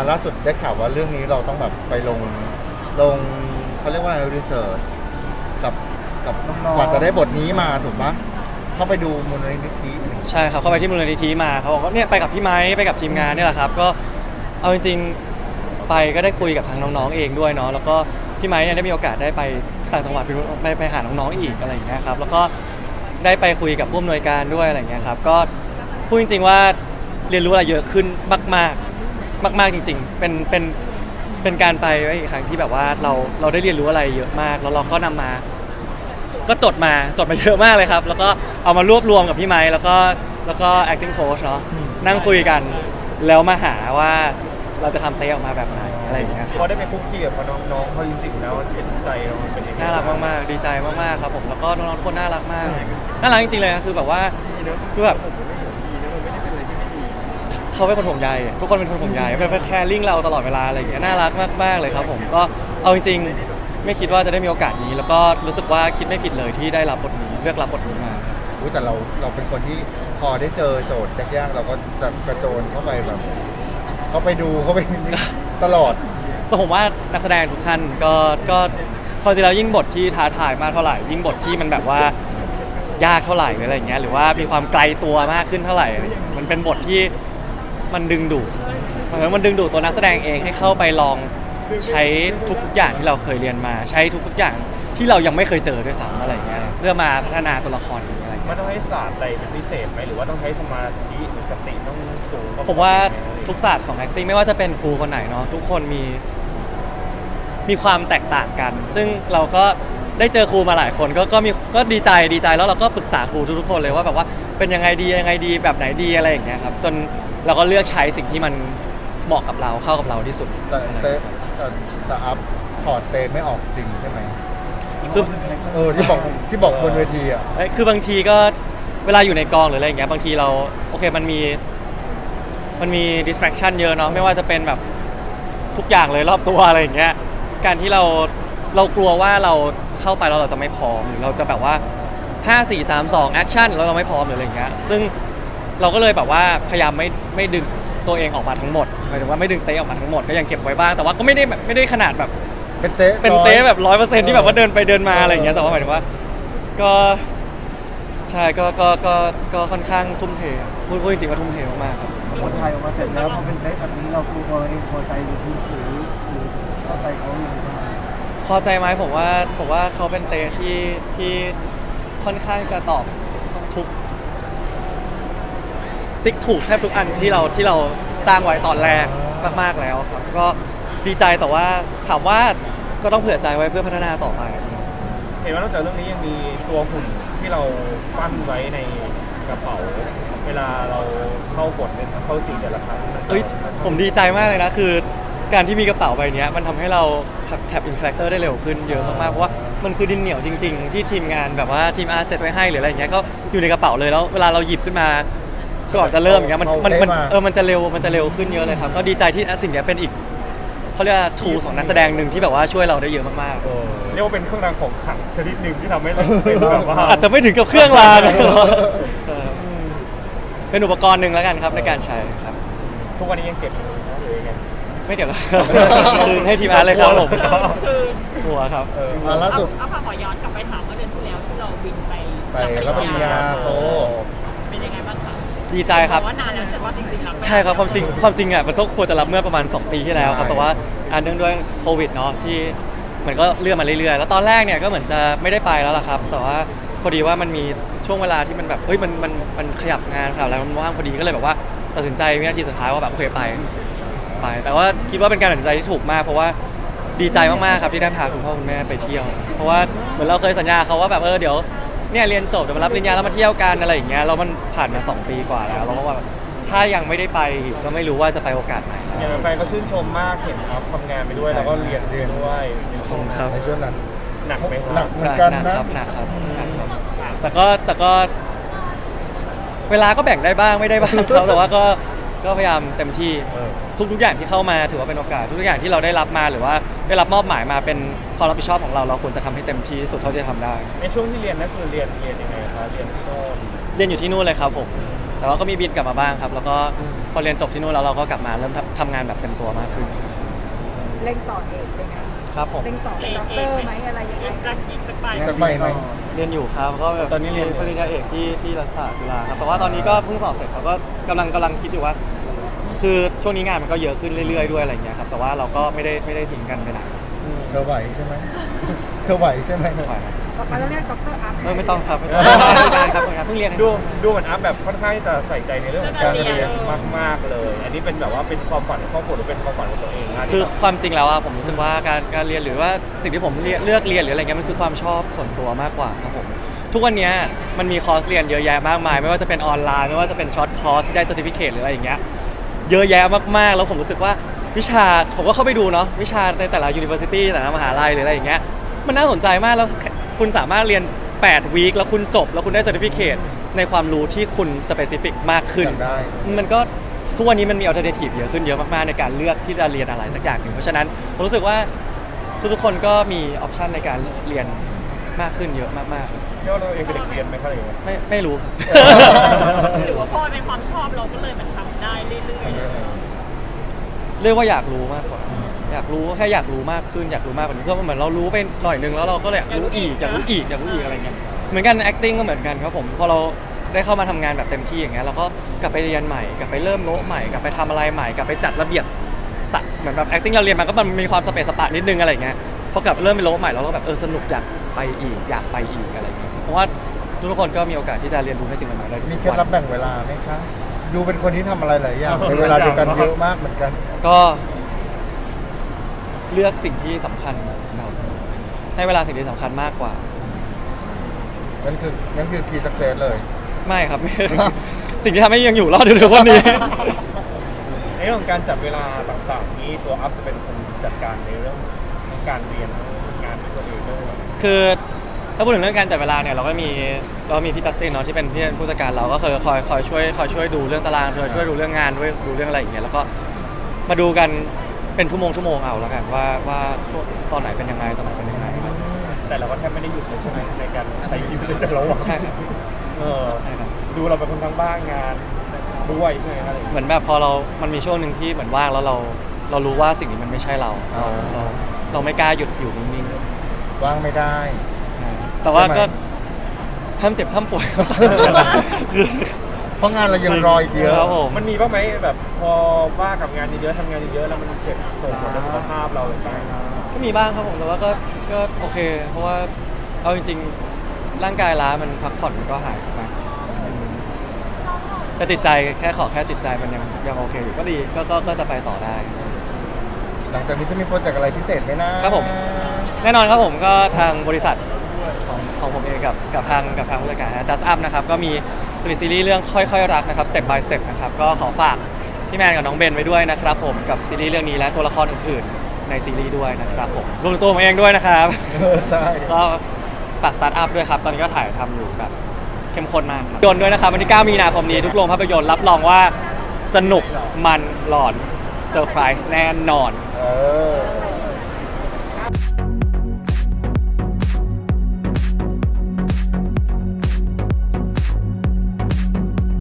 อะล่าสุดได้ข่าวว่าเรื่องนี้เราต้องแบบไปลงลงเขาเรียกว่ารีเสิร์ชกับกับน้องๆ กว่าจะได้บทนี้มาถูกปะเข้าไปดูมูลนิธิอะไรอย่างเงี้ยใช่ครับเข้าไปที่มูลนิธิมาเขาบอกว่าเนี่ยไปกับพี่ไม้ไปกับทีมงานเนี่ยแหละครับ ก็เอาจริงๆไปก็ได้คุยกับทางน้องๆเองด้วยเนาะแล้วก็พี่ไม้เนี่ยได้มีโอกาสได้ไปต่างจังหวัดไปไปไปหาน้องๆอีกอะไรอย่างเงี้ยครับแล้วก็ได้ไปคุยกับผู้อำนวยการด้วยอะไรอย่างเงี้ยครับก็พูดจริงๆว่าเรียนรู้อะไรเยอะขึ้นมากๆ มาก ๆจริง ๆ เป็นเป็นเป็นการไปอีกครั้งที่แบบว่าเราเราได้เรียนรู้อะไรเยอะมาก แล้วเราก็นำมา ก็จดมาจดมาเยอะมากเลยครับ แล้วก็เอามารวบรวมกับพี่ไม้แล้วก็แล้วก็ acting coach เนาะนั่งคุยกันแล้วมาหาว่าเราจะทำเตะออกมาแบบไหนอะไรอย่างเงี้ยคพรัอบได้ไปคุกคีกับน้องๆเขาจริงๆแล้วเห็นใจเรามันเป็นยังไงน่ารักมากๆ ดีใจมากๆครับผมแล้วก็น้องๆทุกคนน่ารักมาก น่ารักจริงๆเลยนะคือแบบว่าคือแบบ เขาเป็นคนห่วงใยทุกคนเป็นคนห่วงใยเป็นแคร์ลิงเราตลอดเวลาอะไรอย่างเงี้ยน่ารักมากๆเลยครับผมก็เอาจริงๆไม่คิดว่าจะได้มีโอกาสนี้ แล้วก็รู้สึกว่าคิดไม่ผิดเลยที่ได้รับบทนี้เลือกรับบทนี้มาอุ๊ยแต่เราเราเป็นคนที่พอได้เจอโจทย์ยากๆเราก็จะกระโจนเข้าไปแบบ เข้าไปดูเข้าไป ตลอด แต่ผมว่านักแสดงทุกท่านก็ก็ความจริงแล้วยิ่งบทที่ท้าทายมากเท่าไหร่ ยิ่งบทที่มันแบบว่ายากเท่าไหร่หรืออะไรอย่างเงี้ยหรือว่ามีความไกลตัวมากขึ้นเท่าไหร่ มันเป็นบทที่ มันดึงดูดเหมือนมันดึงดูดตัวนักแสดงเองให้เข้าไปลองใช้ทุกๆอย่างที่เราเคยเรียนมาใช้ทุกๆอย่างที่เรายังไม่เคยเจอด้วยซ้ำอะไรอย่างเงี้ยเพื่อมาพัฒนาตัวละครนี้อะไรอย่างมัเงี้นยต้องให้ศาสตร์อะไรเป็นพิเศษไหมหรือว่าต้องใช้สมาธิหรือสติต้องสูงกผมว่าทุกศาสตร์ของ acting ไม่ว่าจะเป็นครูคนไหนเนาะทุกคนมี มีความแตกต่างกัน ซึ่งเราก็ได้เจอครูมาหลายคนก็ก็มีก็ดีใจดีใจแล้วเราก็ปรึกษาครูทุกๆคนเลยว่าแบบว่าเป็นยังไงดียังไงดีแบบไหนดีอะไรอย่างเงี้ยครับจน เราก็เลือกใช้สิ่งที่มันเหมาะกับเราเข้ากับเราที่สุด แต่เตะแต่แต่อัพถอดเตะไม่ออกจริงใช่ไหมคือเออที่บอกที่บอกบนเวทีอะ เอ้ยคือบางทีก็เวลาอยู่ในกองหรืออะไรอย่างเงี้ยบางทีเราโอเคมันมี มันมี distraction เยอะเนาะไม่ว่าจะเป็นแบบทุกอย่างเลยรอบตัวอะไรอย่างเงี้ยการที่เราเรากลัวว่าเราเข้าไปแล้วเราจะไม่พร้อมหรือเราจะแบบว่า 5 4 3 2 action แล้วเราไม่พร้อมหรืออะไรอย่างเงี้ยซึ่ง เราก็เลยแบบว่าพยายามไม่ไม่ดึงตัวเองออกมาทั้งหมดหมายถึงว่าไม่ดึงเตะออกมาทั้งหมดก็ยังเก็บไว้บ้างแต่ว่าก็ไม่ได้แบบไม่ได้ขนาดแบบเป็นเตะเป็นร้อยเตะแบบร้อยเปอร์เซ็นที่แบบว่าเดินไปเดินมาอะไรอย่างเงี้ยแต่ว่าหมายถึงว่าก็ใช่ก็ก็ก็ก็ค่อนข้างทุ่มเทพูดพูดจริงๆว่าทุ่มเทมากๆครับคนไทยออกมาเสร็จแล้วพอเป็นเทสแบบนี้เราครูตัวเองพอใจหรือหรือหรือเข้าใจเขาอยู่บ้างพอใจไหมผมว่าผมว่าเขาเป็นเตะที่ที่ค่อนข้างจะตอบทุก ติ๊กถูกแทบทุกอันที่เราที่เราสร้างไว้ตอนแรกมากๆแล้วครับ ก็ดีใจแต่ว่าถามว่าก็ต้องเผื่อใจไว้เพื่อพัฒนาต่อไป เห็นว่านอกจากเรื่องนี้ยังมีตัวหุ่นที่เราปั้นไว้ในกระเป๋า เวลาเราเข้าบทเป็นเข้าซีนแต่ละครั้งนจะเอ้ยผมดีใจมากเลยนะ คือการที่มีกระเป๋าใบเนี้ยมันทำให้เราแท็บอินคาแรคเตอร์ได้เร็วขึ้นเยอะมากๆเพราะว่ามันคือดินเหนียวจริง ๆ ที่ทีมงานแบบว่าทีมอาร์เซตไว้ให้หรืออะไรอย่างเงี้ยก็อยู่ในกระเป๋าเลยแล้วเวลาเราหยิบขึ้นมา ก่อนจะเริ่มอย่างเงี้ยมันมันมันเออมันจะเร็วมันจะเร็วขึ้นเยอะเลยครับ ก็ดีใจที่สิ่งเนี้ยเป็นอีกเขาเรียกว่าทูของนักแสดงหนึ่งที่แบบว่าช่วยเราได้เยอะมากเออเรียกว่าเป็นเครื่องรางของขลังชนิดหนึ่งที่ทำให้เราเป็นแบบว่าๆอาจจะไม่ถึงกับเครื่องรางเออเป็นอุปกรณ์หนึ่งแล้วกันครับในการใช้ครับ ทุกวันนี้ยังเก็บอยู่นะหรือยังไง ไม่เกี่ยวกับ คือให้ทีมอาร์ตเลยครับผมคือหัวครับ เอออะล่าเอาสุด เอาขอย้อนกลับไปถามว่าเดือนที่แล้วที่เราบินไปไปรับปริญญาโต ดีใจครับเพาะว่านานแล้วใช่ว่าจริงๆเราใช่ครับความจริงความจริงอะมันต้องควรจะรับเมื่อประมาณ 2 ปีที่แล้วครับ ใช่ แต่ว่าอันเนื่องด้วยโควิดเนาะที่มันก็เลื่อนมาเรื่อยๆ แล้วตอนแรกเนี่ยก็เหมือนจะไม่ได้ไปแล้วล่ะครับ แต่ว่าพอดีว่ามันมีช่วงเวลาที่มันแบบเฮ้ยมันมันมันขยับงานครับแล้วมันว่างพอดีก็เลยแบบว่าตัดสินใจวินาทีสุดท้ายว่าแบบโอเคไปไป แต่ว่าคิดว่าเป็นการตัดสินใจที่ถูกมากเพราะว่าดีใจมากๆครับที่ได้พาคุณพ่อคุณแม่ไปเที่ยว เพราะว่าเหมือนเราเคยสัญญาเขาว่าแบบเออเดี๋ยว เนี่ยเรียนจบเดี๋ยวมารับปริญญาแล้วมาเที่ยวกันอะไรอย่างเงี้ยแล้วมันผ่านมาสองปีกว่าแล้วเราก็ว่าแบบถ้ายังไม่ได้ไปอีกก็ไม่รู้ว่าจะไปโอกาสไหนอย่างแฟนก็ชื่นชมมากเห็นครับทำงานไปด้วยใช่ แล้วก็เรียนไปด้วยในขช่อวบงคุณครับ ในช่วงนั้นหนักไหมคหนัรักบเหมือนกันหนันะ ครับหนักครับหนักครับ แต่ก็แต่ก็ เวลาก็แบ่งได้บ้างไม่ได้บ้างครับ แต่ว่าก็ก็พยายามเต็มที่ เออ ทุกๆอย่างที่เข้ามาถือว่าเป็นโอกาสทุกๆอย่างที่เราได้รับมาหรือว่าได้รับมอบหมายมาเป็นความรับผิดชอบของเรา เราควรจะทำให้เต็มที่สุดเท่าที่จะทำได้ ในช่วงที่เรียนนั่นคือเรียนเรียนยังไงครับเรียนที่โน่นเรียนอยู่ที่นู่นเลยครับผมแต่ว่าก็มีบินกลับมาบ้างครับ แล้วก็พอเรียนจบที่นู่นแล้วเราก็กลับมาเริ่มทำทำงานแบบเต็มตัวมากขึ้นเล่งต่อเอกเป็นไงครับผมเล่งต่อเป็นด็อกเตอร์ไหมอะไรอย่างอีเงี้กยสักอีกสักใบสักใบไหม เรียนอยู่ครับก็แบบตอนนี้เรียนปริญญาเอกที่ที่รัฐศาสตร์จุฬาครับแต่ว่าตอนนี้ก็เพิ่งสอบเสร็จเขาก็กำลังกำลังคิดอยู่ว่า คือช่วงนี้งานมันก็เยอะขึ้นเรื่อยๆด้วยอะไรอย่างเงี้ยครับแต่ว่าเราก็ไม่ได้ไม่ได้ทิ้งกันไปไหนเธอไหวใช่ไหมเธอไหวใช่ไหมไม่ไหวครับต่อไปแล้วเรียกด็อกเตอร์อาร์ตเออไม่ต้องครับไม่ต้องทำงานครับทำงานเพิ่งเรียนดูดูเหมือนอัพแบบค่อนข้างที่จะใส่ใจในเรื่องของการเรียนมาก ๆเลย อันนี้เป็นแบบว่าเป็นความฝันของครอบครัวหรือเป็นความฝันของตัวเองนะคือความจริงแล้วอะผมรู้สึกว่าการการเรียนหรือว่าสิ่งที่ผมเลือกเลือกเรียนหรืออะไรเงี้ยมันคือความชอบส่วนตัวมากกว่าครับผมทุกวันเนี้ยมันมีคอร์สเรียนเยอะแยะมากมาย ไม่ว่าจะเป็นออนไลน์ ไม่ว่าจะเป็นช็อตคอร์สที่ได้ c e r t i f i c a t e หรืออะไรอย่างเงี้ย เยอะแยะมากๆ แล้วผมรู้สึกว่าวิชาผมก็เข้าไปดูเนาะวิชาในแต่ละ university แต่ละมหาลัยหรืออะไรอย่างเงี้ยมันน่าสนใจมากแล้วคุณสามารถเรียน8วีคแล้วคุณจบ แล้วคุณได้ c e r t i f i c a t e ในความรู้ที่คุณ specific มากขึ้นอยากได้ มันก็ทุกวันนี้มันมี alternative เยอะขึ้นเยอะมากๆ ในการเลือกที่จะเรียนอะไรสักอย่างหนึ่งเพราะฉะนั้นผมรู้สึกว่าทุกๆคนก็มีออปชันในการเรียนมากขึ้นเยอะมากๆครับเรียกว่าเราเองเป็นเด็กเรียนไหมครับอะไรอย่างเงี้ยไม่ไม่รู้ครับ หรือว่าพ่อเป็นความชอบเราก็เลยมันทำ ได้เรื่อยๆเรียกว่าอยากรู้มากกว่า อยากรู้แค่อยากรู้มากขึ้นอยากรู้มากกว่านี้เพื่อเหมือนเรารู้ไปหน่อยนึงแล้วเราก็เลยอยากรู้อีกอยากรู้อีกอยากรู้อีกอะไรเงี้ยเหมือนกัน acting ก็เหมือนกันครับผมพอเราได้เข้ามาทำงานแบบเต็มที่อย่างเงี้ยเราก็กลับไปเรียนใหม่กลับไปเริ่มโน้ตใหม่กลับไปทำอะไรใหม่กลับไปจัดระเบียบสะเหมือนแบบ acting เราเรียนมาก็มันมีความสเปซสปะนิดนึงอะไรเงี้ยพอกลับเริ่มไปโน้ตใหม่เราก็แบบเออสนุกอยากไปอีกอยากไปอีกอะไรเงี้ยเพราะว่าทุกคนก็มีโอกาสที่จะเรียนรู้ในสิ่งใหม่ๆได้ทุกมีวันเคล็ดลับแบ่งเวลาไหมคะ ดูเป็นคนที่ทำอะไรหลายอย่างในเวลาเดียวกันเยอะมากเหมือนกัน ก็เลือกสิ่งที่สำคัญครับให้เวลาสิ่งที่สำคัญมากกว่า นั่นคือนั่นคือ key success เลย ไม่ครับ ไม่สิ่งที่ทำให้ยังอยู่รอดจนถึงวันนี้ ในเรื่องของการจัดเวลาต่างๆนี้ตัวอัพจะเป็นคนจัดการในเรื่องของการเรียนงานด้วยตัวเองด้วย คือ ถ้าพูดถึงเรื่องการจัดเวลาเนี่ยเราก็มีเราก็มีพี่จัสตินเนาะที่เป็นพี่ผู้จัดการเราก็เคยคอยคอยช่วยคอยช่วยดูเรื่องตารางคอยช่วยดูเรื่องงานด้วยดูเรื่องอะไรอย่างเงี้ยแล้วก็มาดูกันเป็นชั่วโมงชั่วโมงเอาแล้วกันว่าว่าช่วงตอนไหนเป็นยังไงตอนไหนเป็นยังไงครับแต่เราก็แทบไม่ได้หยุดเลยใช่ไหมในการใช้ชีวิตในแต่ละวันใช่ครับเออใช่ครับดูเราเป็นคนทั้งบ้านงานด้วยใช่ไหมครับอะไรอย่างเหเงี้ยมือนแบบพอเรา มันมีช่วงหนึ่งที่เหมือนว่างแล้วเราเรารู้ว่าสิ่งนี้มันไม่ใช่เราเราเราเราไม่กล้าหยุดอยู่นิ่งว่างไม่ได้ๆ แต่ว่าใช่ไหมก็ห้ามเจ็บห้ามป่วยคือ เพราะงานเรายังรออีกเยอะ ครับผม มันมีบ้างไหมแบบพอบ้ากับงานเยอะๆทำงานเยอะๆแล้วมันเจ็บส่งผลต่อสุขภาพเราต่างๆก็มีบ้างครับผมแต่ว่าก็ก็โอเค เพราะว่าเอาจริงๆ ร่างกายล้ามันพักผ่อนมันก็หายไปแต่จิตใจแค่ขอแค่จิตใจมันยังยังโอเคอยู่ก็ดีก็ก็ก็จะไปต่อได้ หลังจากนี้จะมีโปรเจกต์อะไรพิเศษไหมนะครับผม แน่นอนครับผมก็ทางบริษัท ของของผมเองกับกับทางกับทางผู้จัดการ Just Up นะครับก็มีผลิตซีรีส์เรื่องค่อยๆรักนะครับ Step by Step นะครับก็ขอฝากพี่แมนกับน้องเบนไว้ด้วยนะครับผมกับซีรีส์เรื่องนี้และตัวละครอื่นๆในซีรีส์ด้วยนะครับผมรวมถึงตัวผมเองด้วยนะครับเออใช่ ก็ฝากสตาร์ทอัพด้วยครับ ตอนนี้ก็ถ่ายทำอยู่แบบเข้มข้นมากครับยนต์ด้วยนะครับ วันที่ 9 มีนาคมนี้ทุกโรงภาพยนตร์รับรองว่าสนุกมันหลอนเซอร์ไพรส์แน่นอน เออ